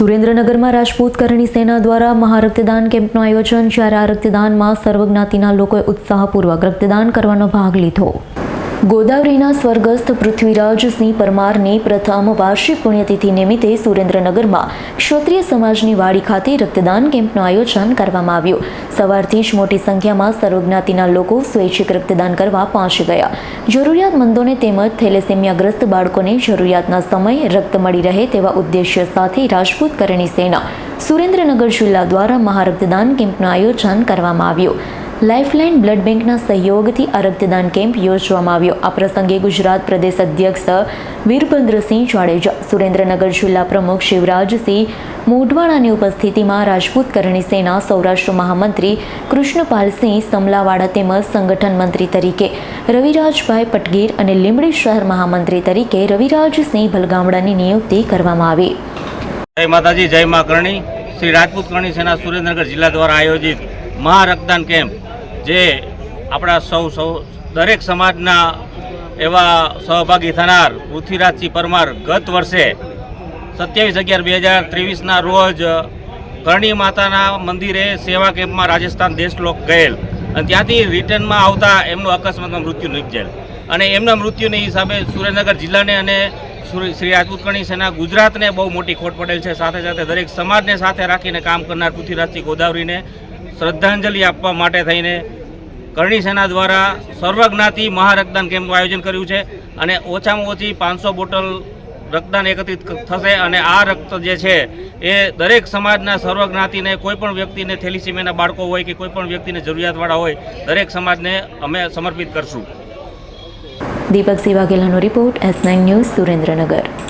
સુરેન્દ્રનગરમાં રાજપૂત કરણી સેના દ્વારા મહારક્તદાન કેમ્પનું આયોજન, જ્યારે આ રક્તદાનમાં સર્વજ્ઞાતિના લોકોએ ઉત્સાહપૂર્વક રક્તદાન કરવાનો ભાગ લીધો. ગોદાવરીના સ્વર્ગસ્થ પૃથ્વીરાજસિંહ પરમારની પ્રથમ વાર્ષિક પુણ્યતિથિ નિમિત્તે સુરેન્દ્રનગરમાં ક્ષત્રિય સમાજની વાડી ખાતે રક્તદાન કેમ્પનું આયોજન કરવામાં આવ્યું. સવારથી જ મોટી સંખ્યામાં સર્વજ્ઞાતિના લોકો સ્વૈચ્છિક રક્તદાન કરવા પહોંચી ગયા. જરૂરિયાતમંદોને તેમજ થેલેસેમિયાગ્રસ્ત બાળકોને જરૂરિયાતના સમયે રક્ત મળી રહે તેવા ઉદ્દેશ્ય સાથે રાજપૂત કરણી સેના સુરેન્દ્રનગર જિલ્લા દ્વારા મહારક્તદાન કેમ્પનું આયોજન કરવામાં આવ્યું. લાઇફલાઇન બ્લડ બેંકના સહયોગથી આ રક્તદાન કેમ્પ યોજવામાં આવ્યો. આ પ્રસંગે ગુજરાત પ્રદેશ અધ્યક્ષ વીરભદ્રસિંહ જાડેજા, સુરેન્દ્રનગર જિલ્લા પ્રમુખ શિવરાજસિંહ મોઢવાણાની ઉપસ્થિતિમાં રાજપૂત કરણી સેના, સૌરાષ્ટ્ર મહામંત્રી કૃષ્ણપાલસિંહ સમલાવાડા તેમજ સંગઠન મંત્રી તરીકે, રવિરાજભાઈ પટગીર અને લીંબડી શહેર મહામંત્રી તરીકે રવિરાજસિંહ ભલગામડાની નિયુક્તિ કરવામાં આવી. જય માતાજી, જય મા કરણી. શ્રી રાજપૂત કરણી સેના સુરેન્દ્રનગર જિલ્લા દ્વારા આયોજિત મહારક્તદાન કેમ્પ જે આપણા સૌ સૌ દરેક સમાજના એવા સહભાગી થનાર પૃથ્વીરાજસિંહ પરમાર ગત વર્ષે સત્યાવીસ અગિયાર બે હજાર ત્રેવીસના રોજ કરણી માતાના મંદિરે સેવા કેમ્પમાં રાજસ્થાન દેશલોક ગયેલ અને ત્યાંથી રિટર્નમાં આવતા એમનું અકસ્માતમાં મૃત્યુ નિપજેલ. અને એમના મૃત્યુને હિસાબે સુરેન્દ્રનગર જિલ્લાને અને શ્રી રાજપૂત સેના ગુજરાતને બહુ મોટી ખોટ પડેલ છે. સાથે સાથે દરેક સમાજને સાથે રાખીને કામ કરનાર પૃથ્વીરાજસિંહ ગોદાવરીને શ્રદ્ધાંજલિ આપવા માટે થઈને કરણી સેના દ્વારા સર્વજ્ઞાતિ મહારક્તદાન કેમ્પનું આયોજન કર્યું છે અને ઓછામાં ઓછી પાંચસો બોટલ રક્તદાન એકત્રિત થશે અને આ રક્ત જે છે એ દરેક સમાજના સર્વજ્ઞાતિને, કોઈપણ વ્યક્તિને થેલિસીમિયાના બાળકો હોય કે કોઈપણ વ્યક્તિને જરૂરિયાતવાળા હોય, દરેક સમાજને અમે સમર્પિત કરશું. Deepak સિવાગેલાનો report S nine news Surendranagar.